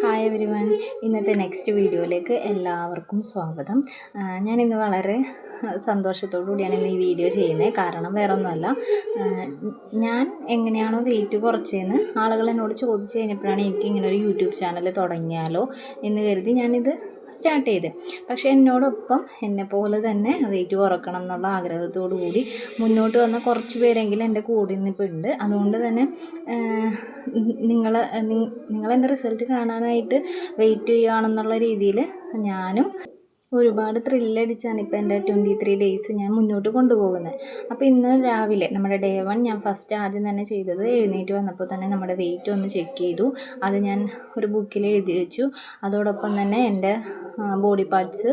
Hi everyone ഇന്നത്തെ next വീഡിയോയിലേക്ക് എല്ലാവർക്കും സ്വാഗതം. ഞാനിന്ന് വളരെ സന്തോഷത്തോടു കൂടിയാണ് ഇന്ന് ഈ വീഡിയോ ചെയ്യുന്നത്. കാരണം വേറെ ഒന്നുമല്ല ഞാൻ എങ്ങനെയാണോ വെയിറ്റ് കുറച്ചതെന്ന് ആളുകൾ എന്നോട് ചോദിച്ചു കഴിഞ്ഞപ്പോഴാണ് എനിക്ക് ഇങ്ങനെ ഒരു യൂട്യൂബ് ചാനൽ തുടങ്ങിയാലോ എന്ന് കരുതി ഞാനിത് സ്റ്റാർട്ട് ചെയ്ത്. പക്ഷേ എന്നോടൊപ്പം എന്നെ പോലെ തന്നെ വെയിറ്റ് കുറക്കണം എന്നുള്ള ആഗ്രഹത്തോടു കൂടി മുന്നോട്ട് വന്ന കുറച്ച് പേരെങ്കിലും എന്റെ കൂടെ നിന്നിപ്പോൾ ഉണ്ട് അതുകൊണ്ട് തന്നെ നിങ്ങൾ നിങ്ങളെന്റെ റിസൾട്ട് കാണാനായിട്ട് വെയിറ്റ് ചെയ്യുകയാണെന്നുള്ള രീതിയിൽ ഞാനും ഒരുപാട് ത്രില്ലടിച്ചാണ് ഇപ്പോൾ എന്റെ ട്വന്റി ത്രീ ഡേയ്സ് ഞാൻ മുന്നോട്ട് കൊണ്ടുപോകുന്നത്. അപ്പോൾ ഇന്ന് രാവിലെ നമ്മുടെ ഡേ വൺ ഞാൻ ഫസ്റ്റ് ആദ്യം തന്നെ ചെയ്തത് എഴുന്നേറ്റ് വന്നപ്പോൾ തന്നെ നമ്മുടെ വെയിറ്റ് ഒന്ന് ചെക്ക് ചെയ്തു. അത് ഞാൻ ഒരു ബുക്കിൽ എഴുതി വെച്ചു. അതോടൊപ്പം തന്നെ എന്റെ ബോഡി പാർട്സ്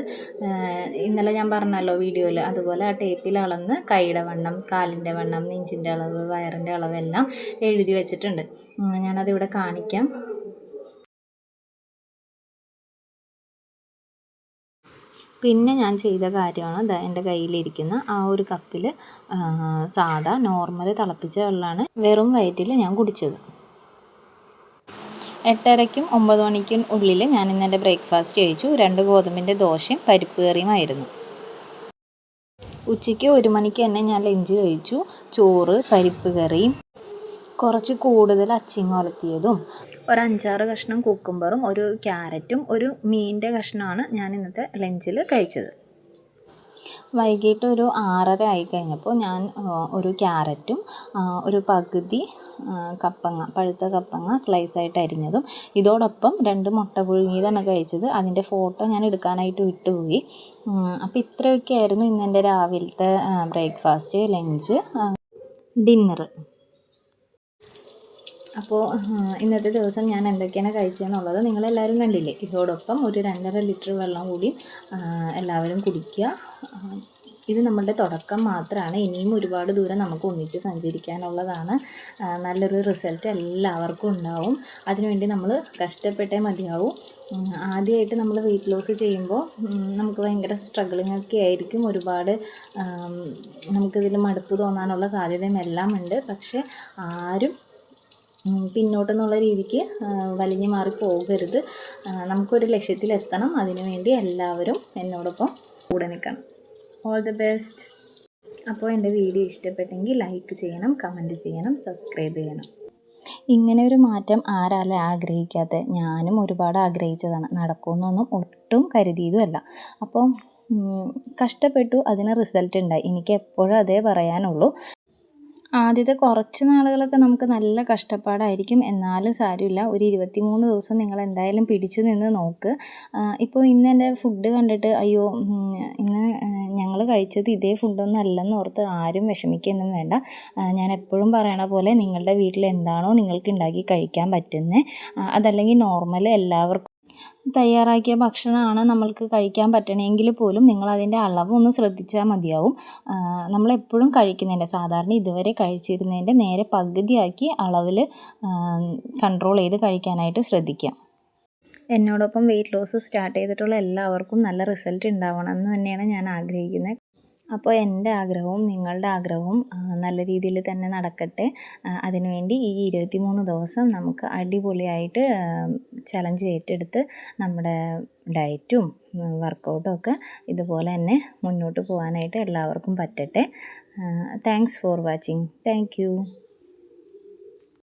ഇന്നലെ ഞാൻ പറഞ്ഞല്ലോ വീഡിയോയിൽ അതുപോലെ ആ ടേപ്പിൽ അളന്ന് കൈയുടെ വണ്ണം കാലിന്റെ വണ്ണം നെഞ്ചിന്റെ അളവ് വയറിന്റെ അളവെല്ലാം എഴുതി വെച്ചിട്ടുണ്ട്. ഞാനതിവിടെ കാണിക്കാം. പിന്നെ ഞാൻ ചെയ്ത കാര്യമാണ് എന്റെ കയ്യിലിരിക്കുന്ന ആ ഒരു കപ്പിൽ സാധാ നോർമൽ തിളപ്പിച്ച വെള്ളമാണ് വെറും വയറ്റിൽ ഞാൻ കുടിച്ചത്. എട്ടരയ്ക്കും ഒമ്പത് മണിക്കും ഉള്ളിൽ ഞാൻ ഇന്ന് എന്റെ ബ്രേക്ക്ഫാസ്റ്റ് കഴിച്ചു. രണ്ട് ഗോതമ്പിന്റെ ദോശയും പരിപ്പ് കറിയുമായിരുന്നു ഉച്ചയ്ക്ക് ഒരു മണിക്ക് തന്നെ ഞാൻ ലഞ്ച് കഴിച്ചു. ചോറ് പരിപ്പ് കറിയും കുറച്ച് കൂടുതൽ അച്ചിങ് ഒലത്തിയതും ഒരു അഞ്ചാറ് കഷ്ണം കുക്കുംബറും ഒരു ക്യാരറ്റും ഒരു മീനിന്റെ കഷ്ണമാണ് ഞാൻ ഇന്നത്തെ ലഞ്ചിൽ കഴിച്ചത്. വൈകിട്ട് ഒരു ആറര ആയി കഴിഞ്ഞപ്പോൾ ഞാൻ ഒരു ക്യാരറ്റും ഒരു പകുതി കപ്പങ്ങ പഴുത്ത കപ്പങ്ങ സ്ലൈസായിട്ട് അരിഞ്ഞതും ഇതോടൊപ്പം രണ്ട് മുട്ട പുഴുങ്ങിയതാണ് കഴിച്ചത്. അതിന്റെ ഫോട്ടോ ഞാൻ എടുക്കാനായിട്ട് വിട്ടുപോയി. അപ്പോൾ ഇത്രയൊക്കെ ആയിരുന്നു ഇന്നെന്റെ രാവിലത്തെ ബ്രേക്ക്ഫാസ്റ്റ് ലഞ്ച് ഡിന്നറ് അപ്പോൾ ഇന്നത്തെ ദിവസം ഞാൻ എന്തൊക്കെയാണ് കഴിച്ചതെന്നുള്ളത് നിങ്ങളെല്ലാവരും കണ്ടില്ലേ? ഇതോടൊപ്പം ഒരു രണ്ടര ലിറ്റർ വെള്ളം കൂടി എല്ലാവരും കുടിക്കുക. ഇത് നമ്മളുടെ തുടക്കം മാത്രമാണ്. ഇനിയും ഒരുപാട് ദൂരം നമുക്ക് ഒന്നിച്ച് സഞ്ചരിക്കാനുള്ളതാണ്. നല്ലൊരു റിസൾട്ട് എല്ലാവർക്കും ഉണ്ടാവും. അതിനുവേണ്ടി നമ്മൾ കഷ്ടപ്പെട്ടേ മതിയാവും. ആദ്യമായിട്ട് നമ്മൾ വെയിറ്റ് ലോസ് ചെയ്യുമ്പോൾ നമുക്ക് ഭയങ്കര സ്ട്രഗിളിങ് ഒക്കെ ആയിരിക്കും. ഒരുപാട് നമുക്കിതിൽ മടുപ്പ് തോന്നാനുള്ള സാധ്യതയും എല്ലാം ഉണ്ട്. പക്ഷേ ആരും പിന്നോട്ടെന്നുള്ള രീതിക്ക് വലിഞ്ഞു മാറി പോകരുത്. നമുക്കൊരു ലക്ഷ്യത്തിലെത്തണം. അതിനുവേണ്ടി എല്ലാവരും എന്നോടൊപ്പം കൂടെ നിൽക്കണം. ഓൾ ദി ബെസ്റ്റ് അപ്പോൾ എന്റെ വീഡിയോ ഇഷ്ടപ്പെട്ടെങ്കിൽ ലൈക്ക് ചെയ്യണം കമന്റ് ചെയ്യണം സബ്സ്ക്രൈബ് ചെയ്യണം. ഇങ്ങനെ ഒരു മാറ്റം ആരാലെ ആഗ്രഹിക്കാത്ത? ഞാനും ഒരുപാട് ആഗ്രഹിച്ചതാണ്. നടക്കുമെന്നൊന്നും ഒട്ടും കരുതിയതുമല്ല. അപ്പോൾ കഷ്ടപ്പെട്ടു അതിന് റിസൾട്ട് ഉണ്ടായി. എനിക്ക് എപ്പോഴും അതേ പറയാനുള്ളൂ. ആദ്യത്തെ കുറച്ച് നാളുകളൊക്കെ നമുക്ക് നല്ല കഷ്ടപ്പാടായിരിക്കും. എന്നാലും സാരമില്ല. ഒരു ഇരുപത്തി മൂന്ന് ദിവസം നിങ്ങൾ എന്തായാലും പിടിച്ചു നിന്ന് നോക്ക്. ഇപ്പോൾ ഇന്ന് എന്റെ ഫുഡ് കണ്ടിട്ട് അയ്യോ ഇന്ന് ഞങ്ങൾ കഴിച്ചത് ഇതേ ഫുഡൊന്നും അല്ലെന്ന് ഓർത്ത് ആരും വിഷമിക്കൊന്നും വേണ്ട. ഞാൻ എപ്പോഴും പറയണ പോലെ നിങ്ങളുടെ വീട്ടിൽ എന്താണോ നിങ്ങൾക്ക് ഉണ്ടാക്കി കഴിക്കാൻ പറ്റുന്നത് അതല്ലെങ്കിൽ നോർമൽ എല്ലാവർക്കും തയ്യാറാക്കിയ ഭക്ഷണമാണ് നമ്മൾക്ക് കഴിക്കാൻ പറ്റണമെങ്കിൽ പോലും നിങ്ങൾ അതിന്റെ അളവ് ഒന്ന് ശ്രദ്ധിച്ചാൽ മതിയാവും. നമ്മളെപ്പോഴും കഴിക്കുന്നതിന്റെ സാധാരണ ഇതുവരെ കഴിച്ചിരുന്നതിന്റെ നേരെ പകുതിയാക്കി അളവിൽ കൺട്രോൾ ചെയ്ത് കഴിക്കാനായിട്ട് ശ്രദ്ധിക്കാം. എന്നോടൊപ്പം വെയിറ്റ് ലോസ് സ്റ്റാർട്ട് ചെയ്തിട്ടുള്ള എല്ലാവർക്കും നല്ല റിസൾട്ട് ഉണ്ടാവണം എന്ന് തന്നെയാണ് ഞാൻ ആഗ്രഹിക്കുന്നത്. അപ്പോൾ എന്റെ ആഗ്രഹവും നിങ്ങളുടെ ആഗ്രഹവും നല്ല രീതിയിൽ തന്നെ നടക്കട്ടെ. അതിനുവേണ്ടി ഈ ഇരുപത്തി മൂന്ന് ദിവസം നമുക്ക് അടിപൊളിയായിട്ട് ചലഞ്ച് ഏറ്റെടുത്ത് നമ്മുടെ ഡയറ്റും വർക്കൗട്ടും ഒക്കെ ഇതുപോലെ തന്നെ മുന്നോട്ട് പോകാനായിട്ട് എല്ലാവർക്കും പറ്റട്ടെ. Thanks for watching thank